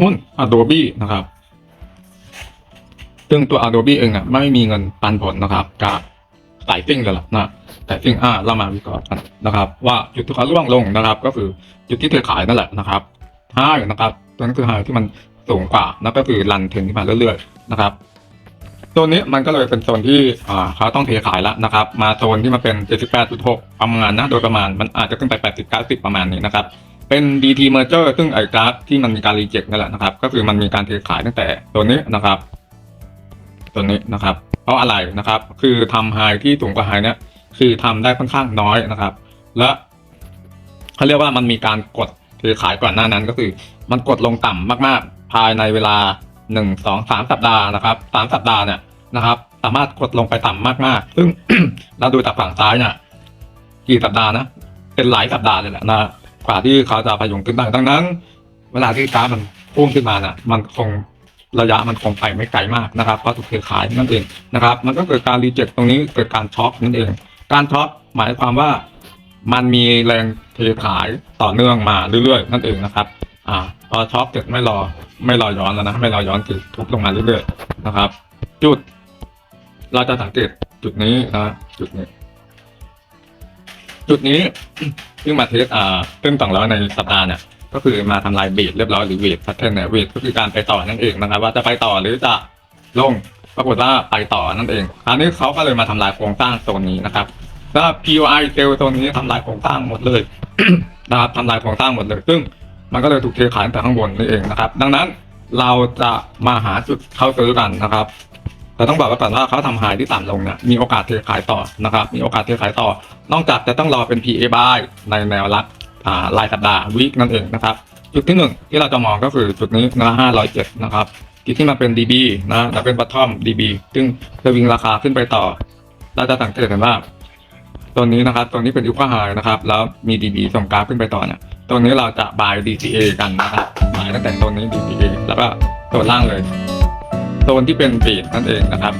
หุ้น Adobe นะครับ ซึ่งตัว Adobe เองอะไม่มีเงินปันผลนะครับกับสายซิ่งเลยล่ะนะสายซิ่งอ่าเรามาวิเคราะห์กันนะครับ ว่าจุดที่เขาร่วงลงนะครับ ก็คือจุดที่เธอขายนั่นแหละนะครับไฮนะครับตัวนั้นคือไฮที่มันสูงกว่านั่นก็คือรันเทนที่มาเรื่อยๆนะครับตัวนี้มันก็เลยเป็นโซนที่อ่าเขาต้องเทขายแล้วนะครับ มาโซนที่มันเป็น 78.6 ประมาณนะ โดยประมาณมันอาจจะขึ้นไป 80 90 ประมาณนี้นะครับ เป็น DT merger ซึ่งไอ้กราฟที่มันมีการรีเจ็คนั่นแหละนะครับ ก็คือมันมีการเทขายตั้งแต่ตัวนี้นะครับ ตัวนี้นะครับ เพราะอะไรนะครับ คือทำไฮที่สูงกว่าไฮเนี่ยคือทำได้ค่อนข้างน้อยนะครับ และเขาเรียกว่ามันมีการกดเทขายก่อนหน้านั้นก็คือ มันกดลงต่ำมาก ๆ ภายในเวลาหนึ่งสองสามสัปดาห์นะครับสามสัปดาห์เนี่ยนะครับ สามารถกดลงไปต่ำมากๆ ซึ่งเราดูจากฝั่งซ้ายเนี่ยกี่สัปดาห์นะเป็นหลายสัปดาห์เลยแหละนะ กว่าที่เขาจะพยุงขึ้นได้ดังนั้น เวลาที่กราฟมันพุ่งขึ้นมาน่ะ มันคงระยะมันคงไปไม่ไกลมากนะครับเพราะถูกเทขายนั่นเองนะครับ มันก็เกิดการรีเจ็คตรงนี้เกิดการช็อคนั่นเอง การช็อคหมายความว่ามันมีแรงเทขายต่อเนื่องมาเรื่อยๆนั่นเองนะครับ อ่า พอช็อคเสร็จไม่รอไม่รอย้อนแล้วนะไม่รอย้อนคือทุบลงมาเรื่อยๆนะครับ จุด เราจะสังเกตจุดนี้นะจุดนี้ จุดนี้ ซึ่งมาเทสอ่าซึ่งต่องแล้วในสัปดาห์เนี่ยก็คือมาทำลายเบรเรียบร้อยหรือเวทพัฒน์เนี่ยเวทก็คือการไปต่อนั่นเองนะครับ ว่าจะไปต่อหรือจะลงปรากฏว่าไปต่อนั่นเองคราวนี้เขาก็เลยมาทำลายโครงสร้างโซนนี้นะครับแล้ว POI เซลล์โซนนี้ทำลายโครงสร้างหมดเลยนะครับทำลายโครงสร้างหมดเลย ซึ่งมันก็เลยถูกเทขายแต่ข้างบนนี่เองนะครับ ดังนั้นเราจะมาหาจุดเข้าซื้อกันนะครับ แต่ต้องบอกไว้ก่อนว่าเขาทำหายที่ต่ำลงเนี่ยมีโอกาสเทขายต่อนะครับ มีโอกาสเทขายต่อ นอกจากจะต้องรอเป็น PA buy ในแนวรับอ่ารายสัปดาห์วีคนั่นเองนะครับ จุดที่หนึ่งที่เราจะมองก็คือจุดนี้นะห้าร้อยเจ็ดนะครับจุดที่มันเป็น DB นะแล้วเป็นบัตทอม DB ซึ่งจะวิ่งราคาขึ้นไปต่อ เราจะสังเกตเห็นว่าตัวนี้นะครับตัวนี้เป็นอุปหายนะครับ แล้วมี DB ส่งกราฟขึ้นไปต่อเนี่ยตัวนี้เราจะ buy DCA กันนะครับ buy ตั้งแต่ตัวนี้ DCA แล้วก็ตัวล่างเลย โซนที่เป็นปีดนั่นเองนะครับ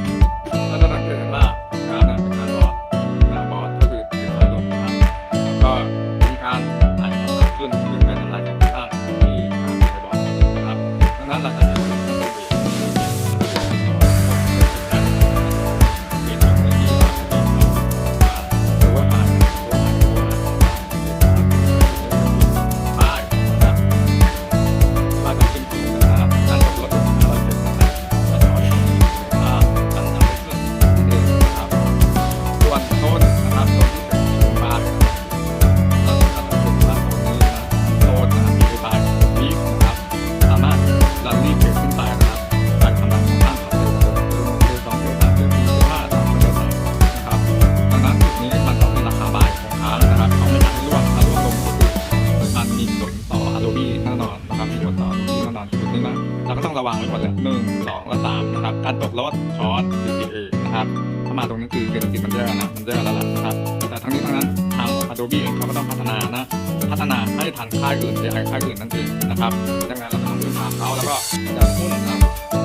ละสามนะครับ การตกรถช้อน CCA นะครับ ถ้ามาตรงนี้คือเศรษฐกิจมันแย่นะมันแย่แล้วล่ะนะครับ แต่ทั้งนี้ทั้งนั้นทาง Adobe เองเขาก็ต้องพัฒนานะ พัฒนาให้ทันค่ายอื่น AI ค่ายอื่นนั่นเองนะครับ ดังนั้นเราต้องพึ่งพาเขาแล้วก็จะหุ้นกับอ่าในกับ